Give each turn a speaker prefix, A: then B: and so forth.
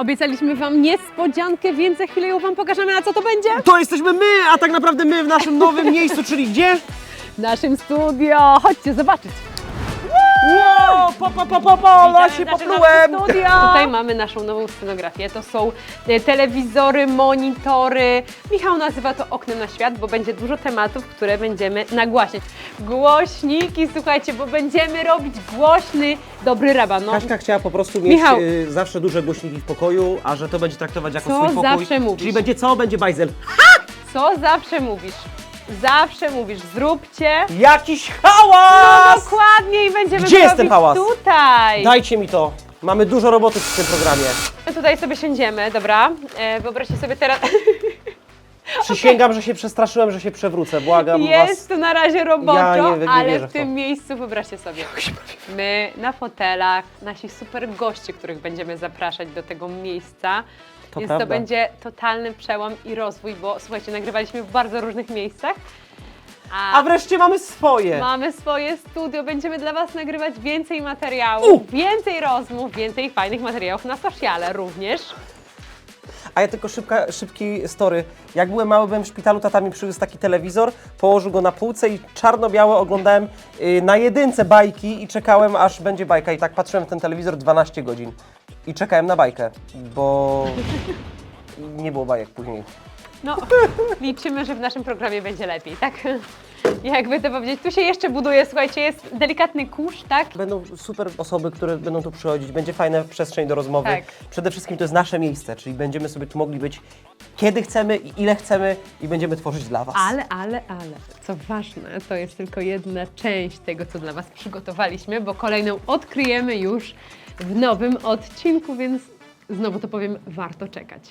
A: Obiecaliśmy Wam niespodziankę, więc za chwilę ją Wam pokażemy, na co to będzie.
B: To jesteśmy my, a tak naprawdę my w naszym nowym miejscu, czyli gdzie?
A: W naszym studio. Chodźcie zobaczyć.
B: Pa, pa, pa, pa, ale się poplułem!
A: Tutaj mamy naszą nową scenografię. To są e, telewizory, monitory. Michał nazywa to oknem na świat, bo będzie dużo tematów, które będziemy nagłaśniać. Głośniki, słuchajcie, bo będziemy robić głośny, dobry raban. No,
B: Kaśka chciała po prostu mieć
A: Michał.
B: y, zawsze duże głośniki w pokoju, a że to będzie traktować jako
A: Co
B: swój pokój.
A: zawsze mówisz?
B: Czyli będzie co? Będzie bajzel.
A: co zawsze mówisz? Zawsze mówisz, zróbcie.
B: Jakiś
A: No
B: hałas!
A: dokładnie i będziemy
B: Gdzie
A: to
B: jest ten
A: robić
B: hałas?
A: tutaj.
B: Dajcie mi to. Mamy dużo roboty w tym programie.
A: My tutaj sobie siędziemy, dobra? E, wyobraźcie sobie teraz,
B: Przysięgam, że się przestraszyłem, że się przewrócę. Błagam
A: jest
B: was.
A: tu na razie roboczo,
B: Ja nie- nie
A: ale
B: wierzę
A: w
B: w to.
A: tym miejscu wyobraźcie sobie, my na fotelach, nasi super goście, których będziemy zapraszać do tego miejsca,
B: To
A: więc
B: prawda.
A: to będzie totalny przełom i rozwój, bo słuchajcie, nagrywaliśmy w bardzo różnych miejscach, a,
B: A wreszcie mamy swoje.
A: mamy swoje studio, będziemy dla Was nagrywać więcej materiałów,
B: U!
A: więcej rozmów, więcej fajnych materiałów na sociale również.
B: A ja tylko szybka, szybki story. Jak byłem mały, byłem w szpitalu, tata mi przywiózł taki telewizor, położył go na półce i czarno-białe oglądałem y, na jedynce bajki i czekałem, aż będzie bajka. I tak patrzyłem w ten telewizor 12 godzin. I czekałem na bajkę, bo nie było bajek później.
A: No, liczymy, że w naszym programie będzie lepiej, tak? Jakby to powiedzieć, tu się jeszcze buduje, słuchajcie, jest delikatny kurz, tak?
B: Będą super osoby, które będą tu przychodzić, będzie fajna przestrzeń do rozmowy.
A: Tak.
B: Przede wszystkim to jest nasze miejsce, czyli będziemy sobie tu mogli być kiedy chcemy i ile chcemy i będziemy tworzyć dla Was.
A: Ale, ale, ale, co ważne, to jest tylko jedna część tego, co dla Was przygotowaliśmy, bo kolejną odkryjemy już w nowym odcinku, więc znowu to powiem, warto czekać.